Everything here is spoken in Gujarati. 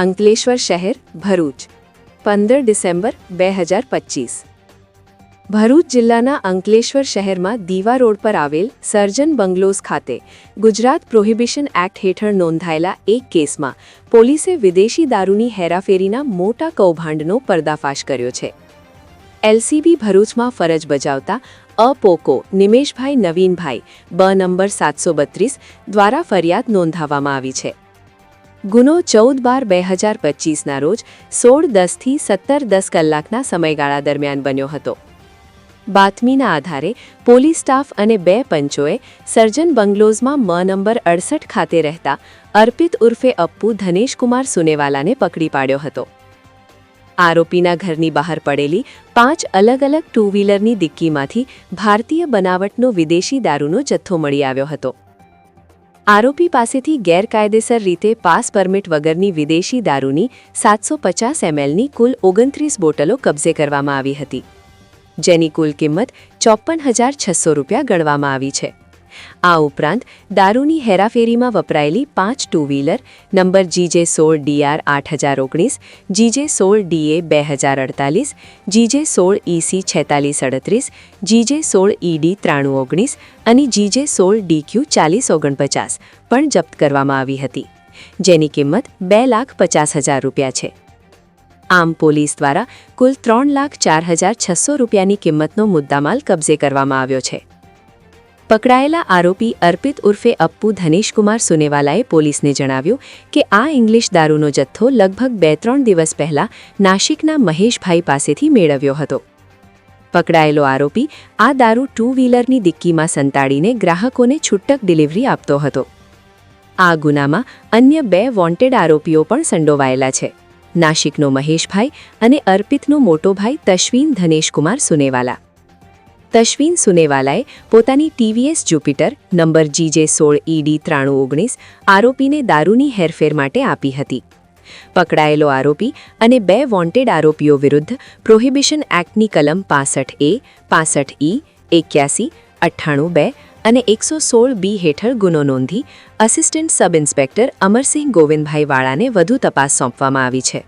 અંકલેશ્વર શહેર, ભરૂચ. પંદર ડિસેમ્બર બે હજાર પચીસ. ભરૂચ જિલ્લાના અંકલેશ્વર શહેરમાં દીવા રોડ પર આવેલ સર્જન બંગલોઝ ખાતે ગુજરાત પ્રોહિબિશન એક્ટ હેઠળ નોંધાયેલા એક કેસમાં પોલીસે વિદેશી દારૂની હેરાફેરીના મોટા કૌભાંડનો પર્દાફાશ કર્યો છે. એલસીબી ભરૂચમાં ફરજ બજાવતા અપોકો નિમેશભાઈ નવીનભાઈ, બ નંબર સાતસો બત્રીસ, દ્વારા ફરિયાદ નોંધાવવામાં આવી છે. ગુનો ચૌદ બાર બે હજાર પચીસના રોજ સોળ દસથી સત્તર દસ કલાકના સમયગાળા દરમિયાન બન્યો હતો. બાતમીના આધારે પોલીસ સ્ટાફ અને બે પંચોએ સર્જન બંગલોઝમાં મ નંબર અડસઠ ખાતે રહેતા અર્પિત ઉર્ફે અપ્પુ ધનેશકુમાર સુનેવાલાને પકડી પાડ્યો હતો. આરોપીના ઘરની બહાર પડેલી પાંચ અલગ અલગ ટુ વ્હીલરની દિક્કીમાંથી ભારતીય બનાવટનો વિદેશી દારૂનો જથ્થો મળી આવ્યો હતો. આરોપી પાસેથી ગેરકાયદેસર રીતે પાસ પરમિટ વગરની વિદેશી દારૂની સાતસો પચાસ એમએલની કુલ ઓગણત્રીસ બોટલો કબજે કરવામાં આવી હતી, જેની કુલ કિંમત ચોપ્પન હજાર છસો રૂપિયા ગણવામાં આવી છે. આ ઉપરાંત દારૂની હેરાફેરીમાં વપરાયેલી પાંચ ટુ વ્હીલર નંબર જીજે સોળ ડીઆર આઠ હજાર ઓગણીસ, જીજે સોળ ડીએ બે હજાર અડતાલીસ, જીજે સોળ ઇસી છેતાલીસ અડત્રીસ, જીજે સોળ ઈડી ત્રાણું ઓગણીસ અને જીજે સોળ ડીક્યુ ચાલીસ ઓગણપચાસ પણ જપ્ત કરવામાં આવી હતી. જેની કિંમત બે લાખ પચાસ હજાર રૂપિયા છે. આમ પોલીસ દ્વારા કુલ ત્રણ લાખ ચાર હજાર છસો રૂપિયાની કિંમતનો મુદ્દામાલ કબજે કરવામાં આવ્યો છે. પકડાયેલા આરોપી અર્પિત ઉર્ફે અપ્પુ ધનેશકુમાર સુનેવાલાએ પોલીસને જણાવ્યું કે આ ઇંગ્લિશ દારૂનો જથ્થો લગભગ બે ત્રણ દિવસ પહેલા નાશિકના મહેશભાઈ પાસેથી મેળવ્યો હતો. પકડાયેલો આરોપી આ દારૂ ટુ વ્હીલરની દિક્કીમાં સંતાડીને ગ્રાહકોને છૂટક ડિલિવરી આપતો હતો. આ ગુનામાં અન્ય બે વોન્ટેડ આરોપીઓ પણ સંડોવાયેલા છે. નાશિકનો મહેશભાઈ અને અર્પિતનો મોટો ભાઈ તશ્વીન ધનેશકુમાર સુનેવાલા. તશ્વીન સુનેવાલાએ પોતાની ટીવીએસ જુપિટર નંબર જીજે સોળ ઈડી ત્રાણું ઓગણીસ આરોપીને દારૂની હેરફેર માટે આપી હતી. પકડાયેલો આરોપી અને બે વોન્ટેડ આરોપીઓ વિરુદ્ધ પ્રોહિબિશન એક્ટની કલમ પાસઠ એ, પાસઠ ઈ, એક્યાસી, અઠ્ઠાણું બે અને એકસો સોળ બી હેઠળ ગુનો નોંધી assistant sub inspector Amarsinh Govindbhai વાળાને વધુ તપાસ સોંપવામાં આવી છે.